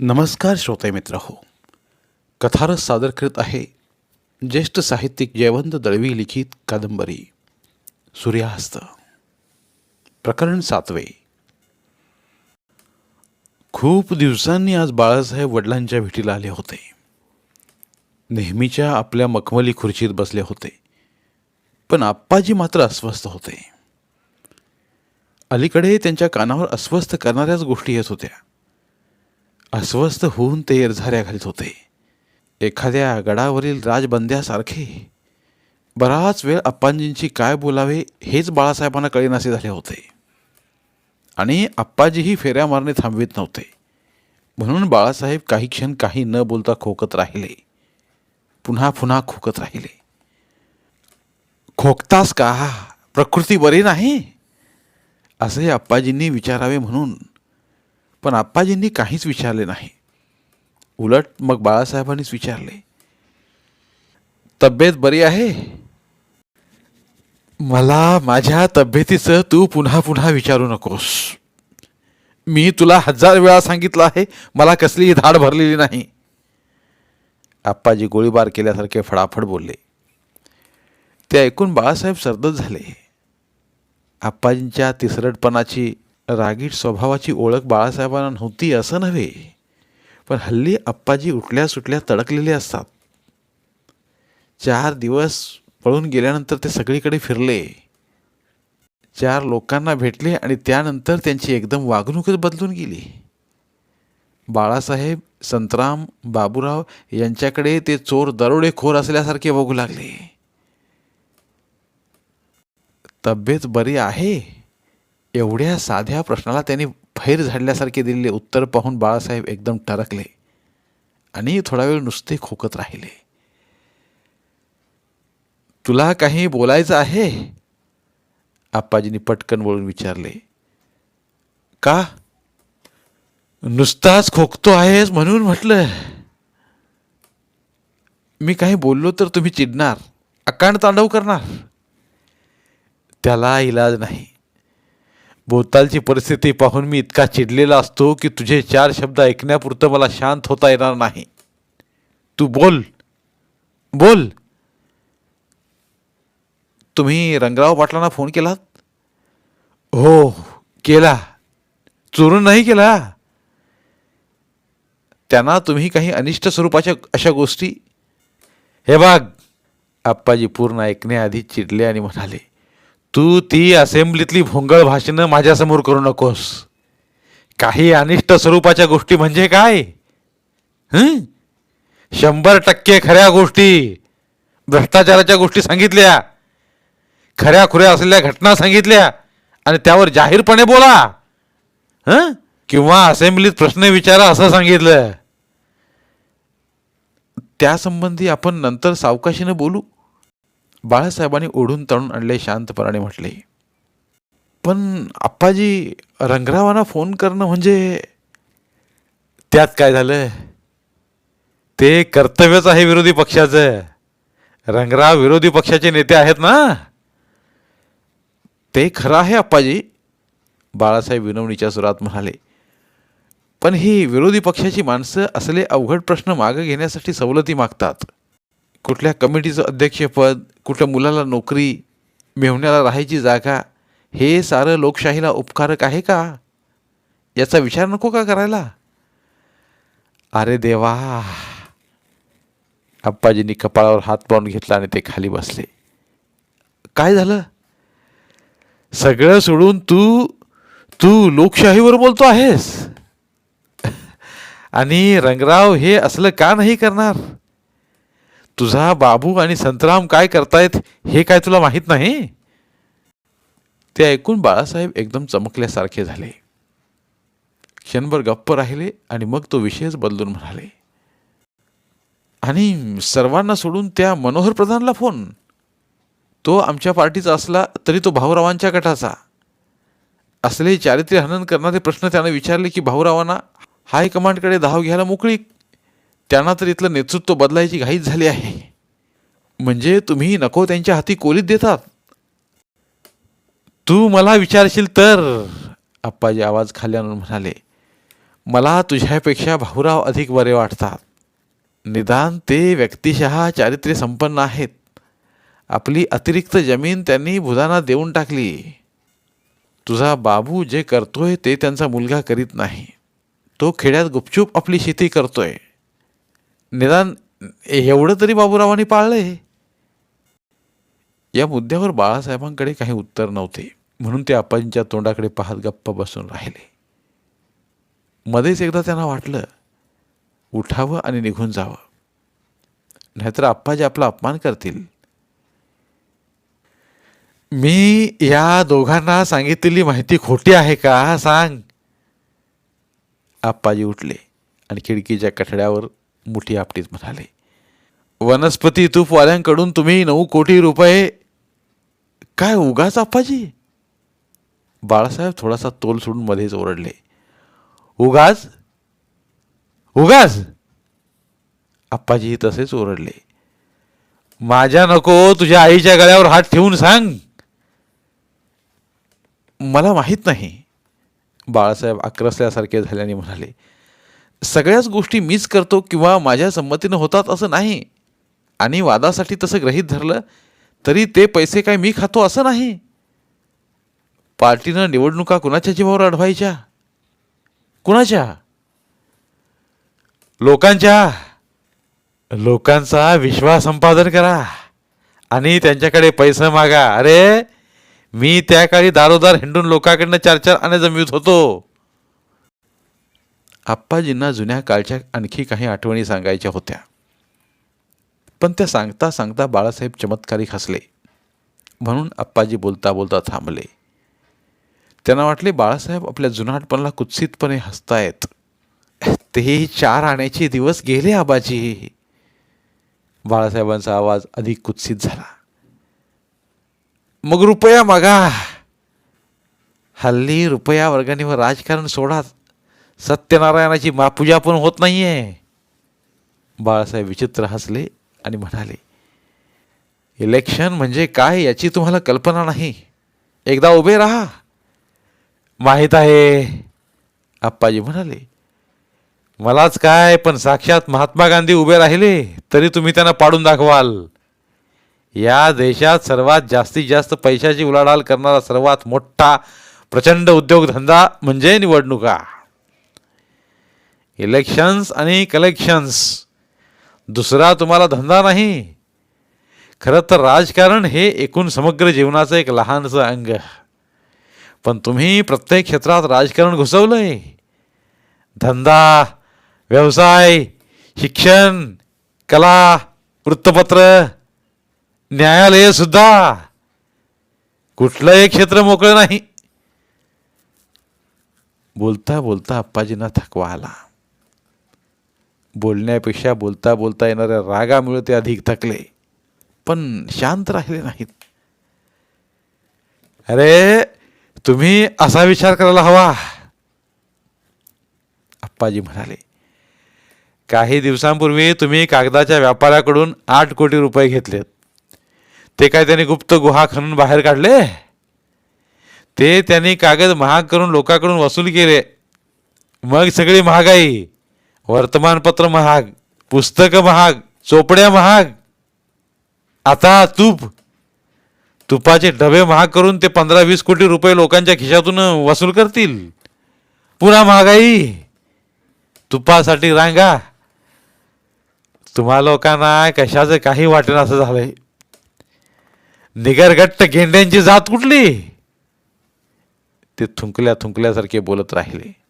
नमस्कार श्रोते मित्र हो कथारस सादर करत आहे ज्येष्ठ साहित्यिक जयवंत दळवी लिखित कादंबरी. सूर्यास्त. प्रकरण सातवे. खूप दिवसांनी आज बाळासाहेब वडिलांच्या भेटीला आले होते. नेहमीच्या आपल्या मखमली खुर्चीत बसले होते. पण आप्पाजी मात्र अस्वस्थ होते. अलीकडे त्यांच्या कानावर अस्वस्थ करणाऱ्याच गोष्टी येत होत्या. अस्वस्थ होऊन ते इरझाऱ्या घालीत होते. एखाद्या गडावरील राजबंद्यासारखे बराच वेळ अप्पाजींशी काय बोलावे हेच बाळासाहेबांना कळेनासे झाले होते. आणि अप्पाजीही फेऱ्या मारणे थांबवित नव्हते. म्हणून बाळासाहेब काही क्षण काही न बोलता खोकत राहिले. पुन्हा पुन्हा खोकत राहिले. खोकतास का? प्रकृती बरी नाही? असे अप्पाजींनी विचारावे म्हणून पण आप्पाजींनी काहीच विचारले नाही. उलट मग बाळासाहेबांनीच विचारले तब्येत बरी आहे? मला माझ्या तब्येतीचं तू पुन्हा पुन्हा विचारू नकोस. मी तुला हजार वेळा सांगितलं आहे मला कसलीही धाड भरलेली नाही. आप्पाजी गोळीबार केल्यासारखे फडाफड बोलले. ते ऐकून बाळासाहेब सरदत झाले. आप्पाजींच्या तिसरटपणाची रागीट स्वभावाची ओळख बाळासाहेबांना नव्हती असं नव्हे पण हल्ली आप्पाजी उठल्या सुटल्या तडकलेले असतात. चार दिवस पळून गेल्यानंतर ते सगळीकडे फिरले. चार लोकांना भेटले आणि त्यानंतर त्यांची एकदम वागणूकच बदलून गेली. बाळासाहेब संतराम बाबूराव यांच्याकडे ते चोर दरोडेखोर असल्यासारखे बघू लागले. तब्येत बरी आहे? एवढ्या साध्या प्रश्नाला त्यांनी फैर झाडल्यासारखे दिलेले उत्तर पाहून बाळासाहेब एकदम टरकले आणि थोडा वेळ नुसते खोकत राहिले. तुला काही बोलायचं आहे? आप्पाजींनी पटकन वळून विचारले. का? नुसताच खोकतो आहेस म्हणून म्हटलं. मी काही बोललो तर तुम्ही चिडणार अकांड तांडव करणार. त्याला इलाज नाही. भोवतालची परिस्थिती पाहून मी इतका चिडलेला असतो की तुझे चार शब्द ऐकण्यापुरतं मला शांत होता येणार नाही. तू बोल. बोल. तुम्ही रंगराव पाटलांना फोन केलात? हो केला. चोरून नाही केला. त्यांना तुम्ही काही अनिष्ट स्वरूपाच्या अशा गोष्टी? हे बाग आप्पाजी पूर्ण ऐकण्याआधी चिडले आणि म्हणाले तू ती असेंब्लीतली भोंगळ भाषणं माझ्यासमोर करू नकोस. काही अनिष्ट स्वरूपाच्या गोष्टी म्हणजे काय? हं? शंभर टक्के खऱ्या गोष्टी भ्रष्टाचाराच्या गोष्टी सांगितल्या खऱ्या खुऱ्या असलेल्या घटना सांगितल्या आणि त्यावर जाहीरपणे बोला. हं? किंवा असेंब्लीत प्रश्न विचारा असं सांगितलं. त्यासंबंधी आपण नंतर सावकाशीनं बोलू. बाळासाहेबांनी ओढून तळून आणले शांतपणाने म्हटले. पण आप्पाजी रंगरावांना फोन करणं म्हणजे त्यात काय झालं? ते कर्तव्यच आहे विरोधी पक्षाचं. रंगराव विरोधी पक्षाचे नेते आहेत ना? ते खरं आहे आप्पाजी. बाळासाहेब विनवणीच्या सुरात म्हणाले पण ही विरोधी पक्षाची माणसं असले अवघड प्रश्न मागं घेण्यासाठी सवलती मागतात. कुठल्या कमिटीचं अध्यक्षपद कुठल्या मुलाला नोकरी मेहुण्याला राहायची जागा हे सारं लोकशाहीला उपकारक आहे का? याचा विचार नको का करायला? अरे देवा! आप्पाजींनी कपाळावर हात पाडून घेतला आणि ते खाली बसले. काय झालं? सगळं सोडून तू तू लोकशाहीवर बोलतो आहेस? आणि रंगराव हे असलं का नाही करणार? तुझा बाबू आणि संतराम काय करतायत हे काय तुला माहीत नाही? ते ऐकून बाळासाहेब एकदम चमकल्यासारखे झाले. क्षणभर गप्प राहिले आणि मग तो विषयच बदलून म्हणाले आणि सर्वांना सोडून त्या मनोहर प्रधानला फोन. तो आमच्या पार्टीचा असला तरी तो भाऊरावांच्या गटाचा. असले चारित्र्य हनन करणारे प्रश्न त्यानं विचारले की भाऊरावांना हायकमांडकडे धाव घ्यायला मोकळी त्यांना तर इथलं नेतृत्व बदलायची घाईच झाली आहे. म्हणजे तुम्ही नको त्यांच्या हाती कोलीत देतात. तू मला विचारशील तर आप्पाजी आवाज खाल्यानं म्हणाले मला तुझ्यापेक्षा भाऊराव अधिक बरे वाटतात. निदान ते व्यक्तिशः चारित्र्य संपन्न आहेत. आपली अतिरिक्त जमीन त्यांनी भुदाना देऊन टाकली. तुझा बाबू जे करतोय ते त्यांचा मुलगा करीत नाही. तो खेड्यात गुपचूप आपली शेती करतोय. निदान एवढं तरी बाबूरावांनी पाळलंय या मुद्द्यावर बाळासाहेबांकडे काही उत्तर नव्हते म्हणून ते आप्पाजींच्या तोंडाकडे पाहत गप्प बसून राहिले. मध्येच एकदा त्यांना वाटलं उठावं आणि निघून जावं. नाहीतर आप्पाजी आपला अपमान करतील. मी या दोघांना सांगितलेली माहिती खोटी आहे का? सांग. आप्पाजी उठले आणि खिडकीच्या कठड्यावर मुठी आपटीत म्हणाले. वनस्पती तूपवाल्यांकडून तुम्ही नऊ कोटी रुपये काय उगाच आप्पाजी बाळासाहेब थोडासा तोल सोडून मध्येच ओरडले. उगाच? उगाच? आप्पाजी तसेच ओरडले. माझ्या नको तुझ्या आईच्या गळ्यावर हात ठेवून सांग. मला माहीत नाही. बाळासाहेब आक्रसल्यासारखे झाल्याने म्हणाले सगळ्याच गोष्टी मीच करतो किंवा माझ्या संमतीनं होतात असं नाही. आणि वादासाठी तसं ग्रहीत धरलं तरी ते पैसे काय मी खातो असं नाही. पार्टीनं निवडणुका कुणाच्या जीवावर अडवायच्या कुणाच्या? लोकांच्या. लोकांचा विश्वास संपादन करा. आणि त्यांच्याकडे पैसे मागा. अरे मी त्या काळी दारोदार हिंडून लोकांकडनं चार चार आणे जमवीत होतो. आप्पाजींना जुन्या काळच्या आणखी काही आठवणी सांगायच्या होत्या. पण त्या सांगता सांगता बाळासाहेब चमत्कारिक हसले. म्हणून आप्पाजी बोलता बोलता थांबले. त्यांना वाटले बाळासाहेब आपल्या जुनाटपणाला कुत्सितपणे हसतायत. ते चार आण्याचे दिवस गेले आबाजी. बाळासाहेबांचा आवाज अधिक कुत्सित झाला. मग रुपया मागा. हल्ली रुपया वर्गाने व राजकारण सोडा. सत्यनारायणाची मापूजा पण होत नाहीये. बाळासाहेब विचित्र हसले आणि म्हणाले इलेक्शन म्हणजे काय याची तुम्हाला कल्पना नाही. एकदा उभे राहा. माहीत आहे आप्पाजी म्हणाले. मलाच काय पण साक्षात महात्मा गांधी उभे राहिले तरी तुम्ही त्यांना पाडून दाखवाल. या देशात सर्वात जास्तीत जास्त पैशाची उलाढाल करणारा सर्वात मोठा प्रचंड उद्योगधंदा म्हणजे निवडणुका. इलेक्शन्स आणि कलेक्शन्स दुसरा तुम्हाला धंदा नाही. खरं तर राजकारण हे एकूण समग्र जीवनाचं एक लहानसं अंग. पण तुम्ही प्रत्येक क्षेत्रात राजकारण घुसवलंय. धंदा व्यवसाय शिक्षण कला वृत्तपत्र न्यायालयसुद्धा कुठलंही क्षेत्र मोकळं नाही. बोलता बोलता अप्पाजींना थकवा आला. बोलण्यापेक्षा बोलता बोलता येणाऱ्या रागामुळे ते अधिक थकले. पण शांत राहिले नाहीत. अरे तुम्ही असा विचार करायला हवा. अप्पाजी म्हणाले काही दिवसांपूर्वी तुम्ही कागदाच्या व्यापाऱ्याकडून आठ कोटी रुपये घेतलेत. ते काय त्यांनी गुप्त गुहा खणून बाहेर काढले? ते त्यांनी कागद महाग करून लोकांकडून वसूल केले. मग सगळी महागाई वर्तमानपत्र महाग पुस्तकं महाग चोपड्या महाग. आता तूप. तुपाचे डबे महाग करून ते पंधरा वीस कोटी रुपये लोकांच्या खिशातून वसूल करतील. पुन्हा महागाई. तुपासाठी रांगा. तुम्हा लोकांना कशाचं काही वाटेन असं झालंय. निगरगट्ट गेंड्यांची जात कुठली? ते थुंकल्या थुंकल्यासारखे बोलत राहिले.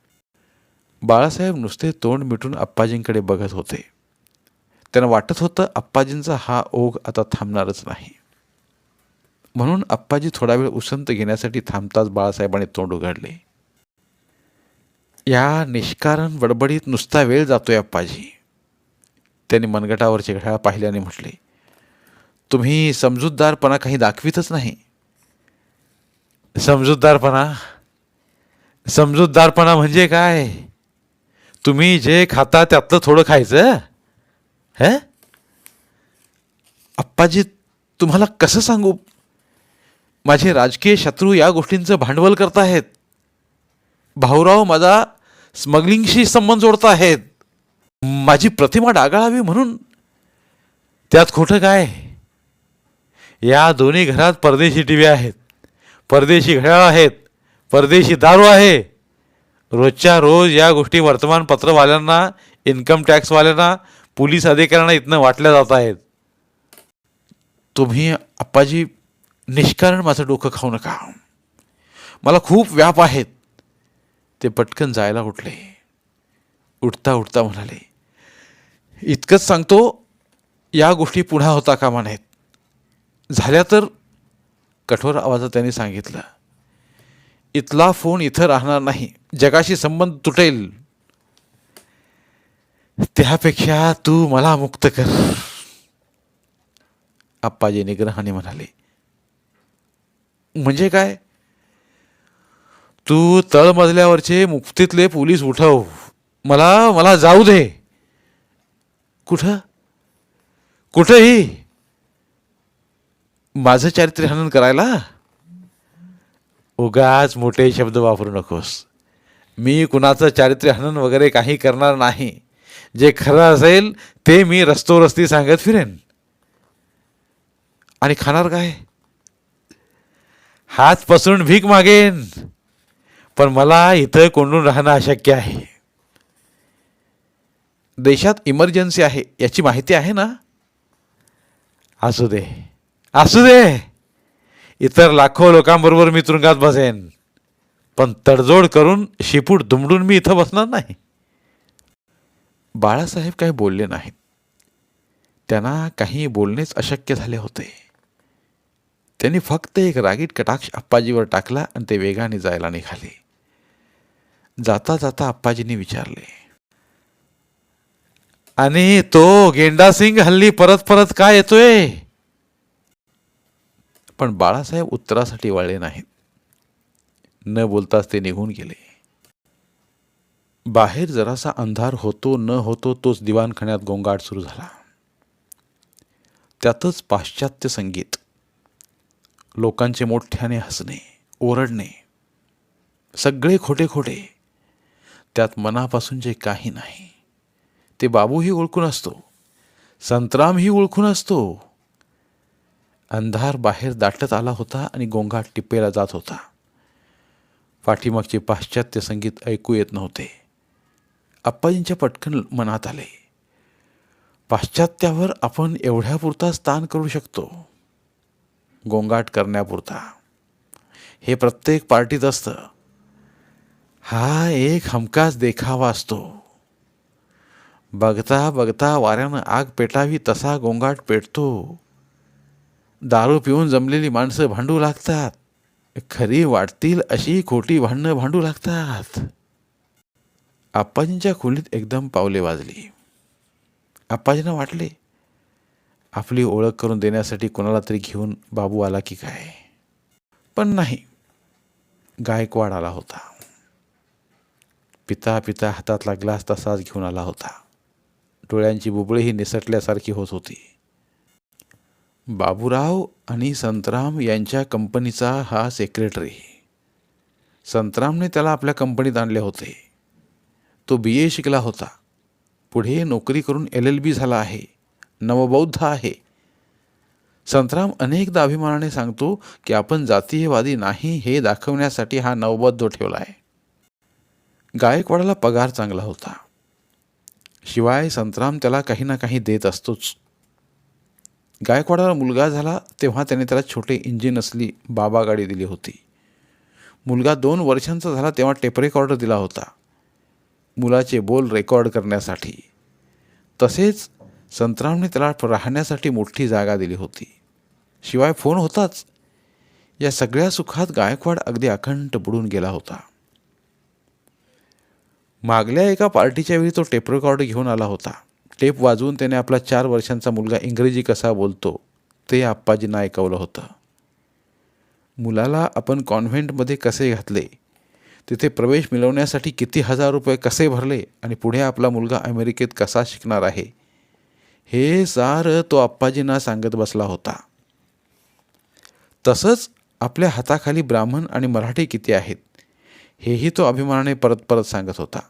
बाळासाहेब नुसते तोंड मिटून अप्पाजींकडे बघत होते. त्यांना वाटत होतं अप्पाजींचा हा ओघ आता थांबणारच नाही. म्हणून आप्पाजी थोडा वेळ उसंत घेण्यासाठी थांबताच बाळासाहेबांनी तोंड उघडले. या निष्कारण बडबडीत नुसता वेळ जातोय अप्पाजी. त्यांनी मनगटावरचे घड्याळ पाहिल्याने म्हटले तुम्ही समजूतदारपणा काही दाखवितच नाही. समजूतदारपणा? समजूतदारपणा म्हणजे काय? तुम्ही जे खाता त्यातलं थोडं खायचं हे? अप्पाजी तुम्हाला कसं सांगू? माझे राजकीय शत्रू या गोष्टींचं भांडवल करत आहेत. भाऊराव माझा स्मगलिंगशी संबंध जोडत आहेत. माझी प्रतिमा डागाळावी म्हणून. त्यात खोटं काय? या दोन्ही घरात परदेशी टी व्ही आहेत. परदेशी घड्याळ आहेत. परदेशी दारू आहे. रोजच्या रोज या गोष्टी वर्तमानपत्रवाल्यांना इन्कम टॅक्सवाल्यांना पोलीस अधिकाऱ्यांना इथनं वाटल्या जात आहेत. तुम्ही आप्पाजी निष्कारण माझं डोकं खाऊ नका. मला खूप व्याप आहेत. ते पटकन जायला उठले. उठता उठता म्हणाले इतकंच सांगतो या गोष्टी पुन्हा होता कामा नाहीत झाल्या तर कठोर आवाजात त्यांनी सांगितलं इथला फोन इथं राहणार नाही. जगाशी संबंध तुटेल. त्यापेक्षा तू मला मुक्त कर. आप्पाजी निग्रहाने म्हणाले. म्हणजे काय? तू तळमजल्यावरचे मुक्तीतले पोलीस उठव. मला मला जाऊ दे. कुठं? कुठंही. माझं चारित्र्य हनन करायला? उगाच मोठे शब्द वापरू नकोस. मी कुणाचं चारित्र्य हनन वगैरे काही करणार नाही. जे खरं असेल ते मी रस्तोरस्ती सांगत फिरेन. आणि खाणार काय? हात पसरून भीक मागेन. पण मला इथं कोंडून राहणं अशक्य आहे. देशात इमर्जन्सी आहे याची माहिती आहे ना? असू दे. असू दे. इतर लाखो लोकांबरोबर मी तुरुंगात बसेन. पण तडजोड करून शिपूट दुमडून मी इथं बसणार नाही. बाळासाहेब काही बोलले नाहीत. त्यांना काही बोलणेच अशक्य झाले होते. त्यांनी फक्त एक रागीट कटाक्ष आप्पाजीवर टाकला आणि ते वेगाने जायला निघाले. जाता जाता आप्पाजींनी विचारले आणि तो गेंडासिंग हल्ली परत परत का येतोय? पण बाळासाहेब उत्तरासाठी वाळले नाहीत. न बोलताच ते निघून गेले. बाहेर जरासा अंधार होतो न होतो तोच दिवाणखान्यात गोंगाट सुरू झाला. त्यातच पाश्चात्य संगीत. लोकांचे मोठ्याने हसणे ओरडणे सगळे खोटे खोटे. त्यात मनापासून जे काही नाही ते बाबूही ओळखून असतो संतरामही ओळखून असतो. अंधार बाहेर दाटत आला होता आणि गोंगाट टिपेला जात होता. पाठीमागचे पाश्चात्य संगीत ऐकू येत नव्हते. अप्पाजींच्या पटकन मनात आले. पाश्चात्यावर आपण एवढ्यापुरता स्थान करू शकतो? गोंगाट करण्यापुरता. हे प्रत्येक पार्टीत असतं. हा एक हमखास देखावा असतो. बघता बघता वाऱ्यानं आग पेटावी तसा गोंगाट पेटतो. दारू पिऊन जमलेली माणसं भांडू लागतात. खरी वाटतील अशी खोटी भांडणं भांडू लागतात. आप्पाजींच्या खोलीत एकदम पावले वाजली. आप्पाजींना वाटले आपली ओळख करून देण्यासाठी कोणाला तरी घेऊन बाबू आला की काय? पण नाही. गायकवाड आला होता. पिता पिता हातातला ग्लास तसाच घेऊन आला होता. डोळ्यांची बुबळेही निसटल्यासारखी होत होती. बाबूराव आणि संतराम यांच्या कंपनीचा हा सेक्रेटरी संतरामने त्याला आपल्या कंपनीत आणले होते. तो बी ए शिकला होता. पुढे नोकरी करून एल एल बी झाला आहे. नवबौद्ध आहे. संतराम अनेकदा अभिमानाने सांगतो की आपण जातीयवादी नाही हे दाखवण्यासाठी हा नवबौद्ध ठेवला आहे गायकवाडाला पगार चांगला होता. शिवाय संतराम त्याला काही ना काही देत असतोच. गायकवाडाला मुलगा झाला तेव्हा त्याने त्याला छोटे इंजिन असली बाबा गाडी दिली होती. मुलगा दोन वर्षांचा झाला तेव्हा टेप रेकॉर्डर दिला होता. मुलाचे बोल रेकॉर्ड करण्यासाठी. तसेच संतरामने त्याला राहण्यासाठी मोठी जागा दिली होती. शिवाय फोन होताच. या सगळ्या सुखात गायकवाड अगदी अखंड बुडून गेला होता. मागल्या एका पार्टीच्या वेळी तो टेप रेकॉर्ड घेऊन आला होता. टेप वाजवून त्याने आपला चार वर्षांचा मुलगा इंग्रजी कसा बोलतो ते आप्पाजींना ऐकवलं होतं. मुलाला आपण कॉन्व्हेंटमध्ये कसे घातले? तिथे प्रवेश मिळवण्यासाठी किती हजार रुपये कसे भरले आणि पुढे आपला मुलगा अमेरिकेत कसा शिकणार आहे? हे सारं तो आप्पाजींना सांगत बसला होता. तसंच आपल्या हाताखाली ब्राह्मण आणि मराठी किती आहेत? हेही तो अभिमानाने परत परत सांगत होता.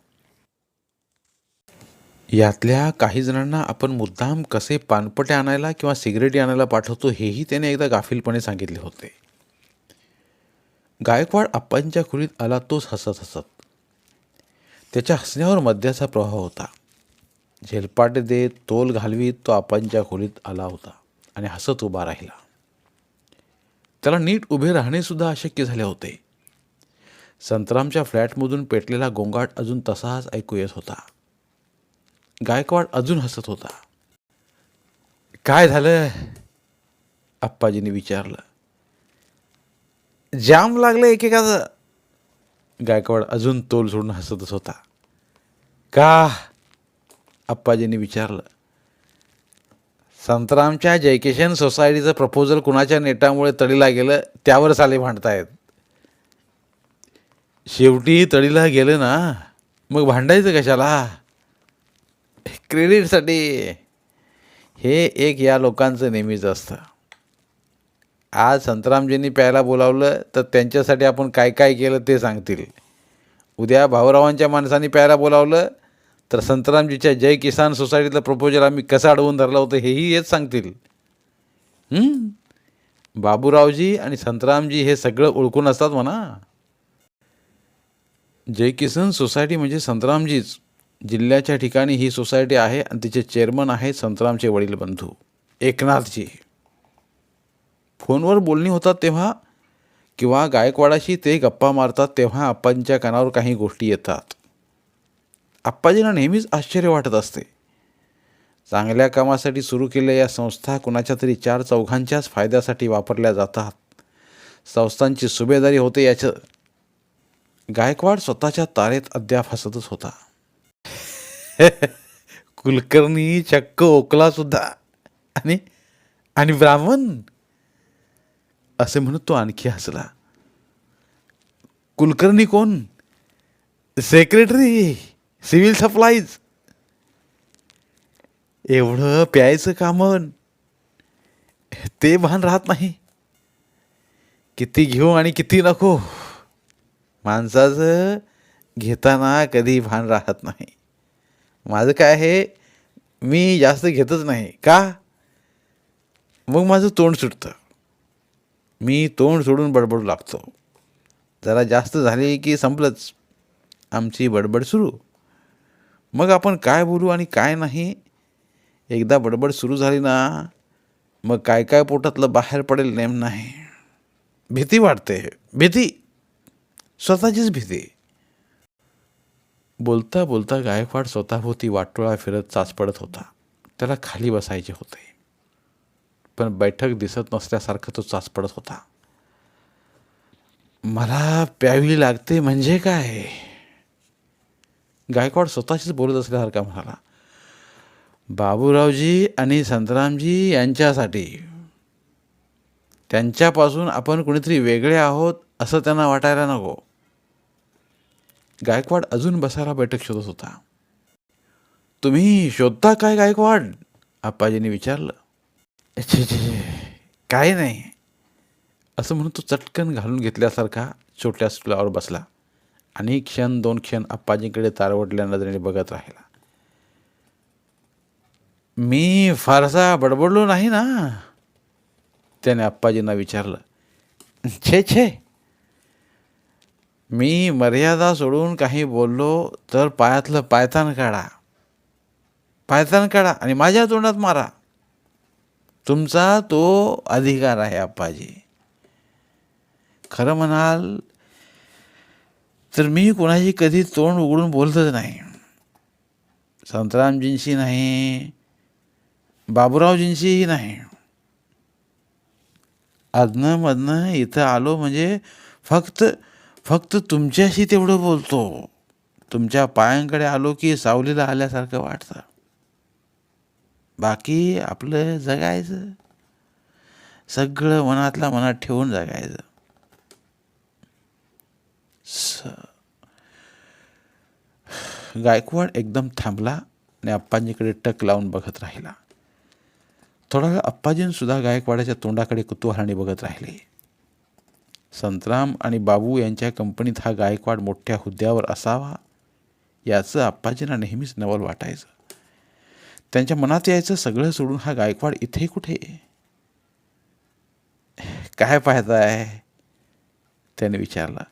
यातल्या काही जणांना आपण मुद्दाम कसे पानपटे आणायला किंवा सिगरेटी आणायला पाठवतो हेही त्याने एकदा गाफीलपणे सांगितले होते. गायकवाड आप्पांच्या खोलीत आला तोच हसत हसत. त्याच्या हसण्यावर मद्याचा प्रभाव होता. झेलपाटे देत तोल घालवीत तो आप्पांच्या खोलीत आला होता आणि हसत उभा राहिला. त्याला नीट उभे राहणेसुद्धा अशक्य झाले होते. संतरामच्या फ्लॅटमधून पेटलेला गोंगाट अजून तसाच ऐकू येत होता. गायकवाड अजून हसत होता. काय झालं आप्पाजीने विचारलं. जाम लागलं एकेकाचं. गायकवाड अजून तोल सोडून हसतच होता. का? आप्पाजींनी विचारलं. संतरामच्या जयकिशन सोसायटीचं प्रपोजल कुणाच्या नेटामुळे तडीला गेलं त्यावर साले भांडतायत. शेवटी तडीला गेलं ना मग भांडायचं कशाला? क्रेडिटसाठी हे एक या लोकांचं नेहमीच असतं. आज संतरामजींनी प्यायला बोलावलं तर त्यांच्यासाठी आपण काय काय केलं ते सांगतील. उद्या भाऊरावांच्या माणसांनी प्यायला बोलावलं तर संतरामजीच्या जय किसान सोसायटीतलं प्रपोजल आम्ही कसं अडवून धरलं होतं हेही हेच सांगतील. बाबूरावजी आणि संतरामजी हे सगळं ओळखून असतात म्हणा. जय किसन सोसायटी म्हणजे संतरामजीच. जिल्ह्याच्या ठिकाणी ही सोसायटी आहे आणि तिचे चेअरमन आहेत संतरामचे वडील बंधू. एकनाथजी. फोनवर बोलणी होतात तेव्हा किंवा गायकवाडाशी ते गप्पा मारतात तेव्हा आप्पांच्या कानावर काही गोष्टी येतात. आप्पाजींना नेहमीच आश्चर्य वाटत असते. चांगल्या कामासाठी सुरू केलेल्या या संस्था कुणाच्या तरी चार चौघांच्याच फायद्यासाठी वापरल्या जातात. संस्थांची सुभेदारी होते याचं. गायकवाड स्वतःच्या तारेत अद्याप हसतच होता. कुलकर्णी चक्क ओकला सुद्धा. आणि आणि ब्राह्मण. असे म्हणत तो आणखी हसला. कुलकर्णी कोण? सेक्रेटरी सिव्हिल सप्लाईज एवढं प्यायचं कामन. ते भान राहत नाही. किती घेऊ आणि किती नको. माणसाचं घेताना कधी भान राहत नाही. माझं काय आहे मी जास्त घेतच नाही. का? मग माझं तोंड सुटतं. मी तोंड सोडून बडबडू लागतो. जरा जास्त झाले की संपलंच. आमची बडबड सुरू. मग आपण काय बोलू आणि काय नाही? एकदा बडबड सुरू झाली ना मग काय काय पोटातलं बाहेर पडेल नेम नाही. भीती वाटते. भीती. स्वतःचीच भीती. बोलता बोलता गायकवाड स्वतःभोवती वाटोळा फिरत चाचपडत होता. त्याला खाली बसायचे होते. पण बैठक दिसत नसल्यासारखं तो चाचपडत होता. मला प्यावी लागते म्हणजे काय? गायकवाड स्वतःशीच बोलत असल्यासारखा म्हणाला. बाबूरावजी आणि संतरामजी यांच्यासाठी. त्यांच्यापासून आपण कुणीतरी वेगळे आहोत असं त्यांना वाटायला नको. गायकवाड अजून बसायला बैठक शोधत होता. तुम्ही शोधता काय गायकवाड? आप्पाजींनी विचारलं. छे छे काय नाही. असं म्हणून तो चटकन घालून घेतल्यासारखा छोट्या स्टुलावर बसला. आणि क्षण दोन क्षण आप्पाजींकडे तारवटल्या नजरेने बघत राहिला. मी फारसा बडबडलो नाही ना? त्याने आप्पाजींना विचारलं. छे छे मी मर्यादा सोडून काही बोललो तर पायातलं पायतान काढा. पायतान काढा आणि माझ्या तोंडात मारा. तुमचा तो अधिकार आहे आप्पाजी. खरं म्हणाल तर मी कुणाशी कधी तोंड उघडून बोलतच नाही. संतरामजींशी नाही बाबूरावजींशीही नाही. अधनं मधनं इथं आलो म्हणजे फक्त फक्त तुमच्याशी तेवढं बोलतो. तुमच्या पायांकडे आलो की सावलीला आल्यासारखं वाटतं. बाकी आपलं जगायचं. सगळं मनातल्या मनात ठेवून जगायचं. स गायकवाड एकदम थांबला आणि अप्पाजींकडे टक लावून बघत राहिला. थोडा वेळ अप्पाजींसुद्धा गायकवाडाच्या तोंडाकडे कुतूहलाने बघत राहिले. संतराम आणि बाबू यांच्या कंपनीत हा गायकवाड मोठ्या हुद्द्यावर असावा याचं आप्पाजींना नेहमीच नवल वाटायचं. त्यांच्या मनात यायचं सगळं सोडून हा गायकवाड इथे कुठे? काय पाहताय? त्याने विचारला.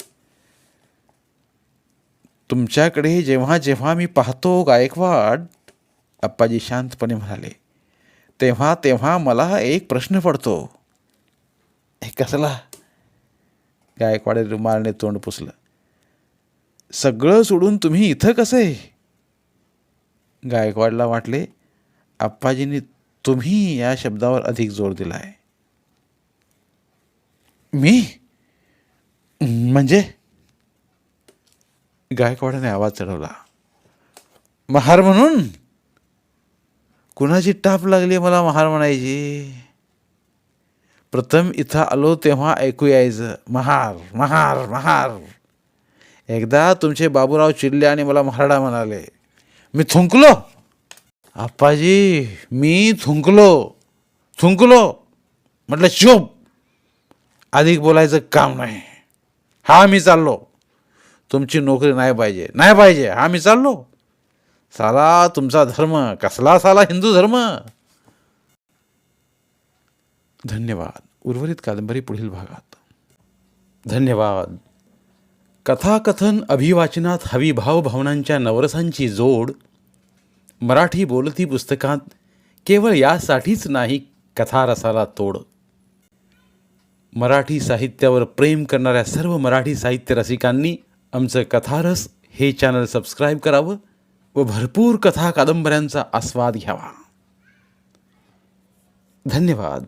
तुमच्याकडे जेव्हा जेव्हा मी पाहतो गायकवाड अप्पाजी शांतपणे म्हणाले तेव्हा तेव्हा मला एक प्रश्न पडतो. "हे कसला? गायकवाडे रुमालने तोंड पुसलं. सगळं सोडून तुम्ही इथं कसे? गायकवाडला वाटले आप्पाजींनी तुम्ही या शब्दावर अधिक जोर दिला आहे मी? म्हणजे? गायकवाडाने आवाज चढवला. महार म्हणून? कुणाची टाप लागली मला महार म्हणायची? प्रथम इथं आलो तेव्हा ऐकू यायचं महार महार महार. एकदा तुमचे बाबूराव चिडले आणि मला महाराडा म्हणाले मी थुंकलो. आप्पाजी मी थुंकलो थुंकलो. म्हटलं चुप अधिक बोलायचं काम नाही. हा मी चाललो. तुमची नोकरी नाही पाहिजे. नाही पाहिजे हा मी चाललो. साला तुमचा धर्म कसला साला हिंदू धर्म? धन्यवाद. उर्वरित कादंबरी पुढील भागात. धन्यवाद. कथाकथन अभिवाचनात हवी भावभावनांच्या नवरसांची जोड. मराठी बोलती पुस्तकात केवळ यासाठीच नाही कथारसाला तोड. मराठी साहित्यावर प्रेम करणाऱ्या सर्व मराठी साहित्य रसिकांनी आमचं कथारस हे चॅनल सबस्क्राईब करावं व भरपूर कथा कादंबऱ्यांचा आस्वाद घ्यावा. धन्यवाद.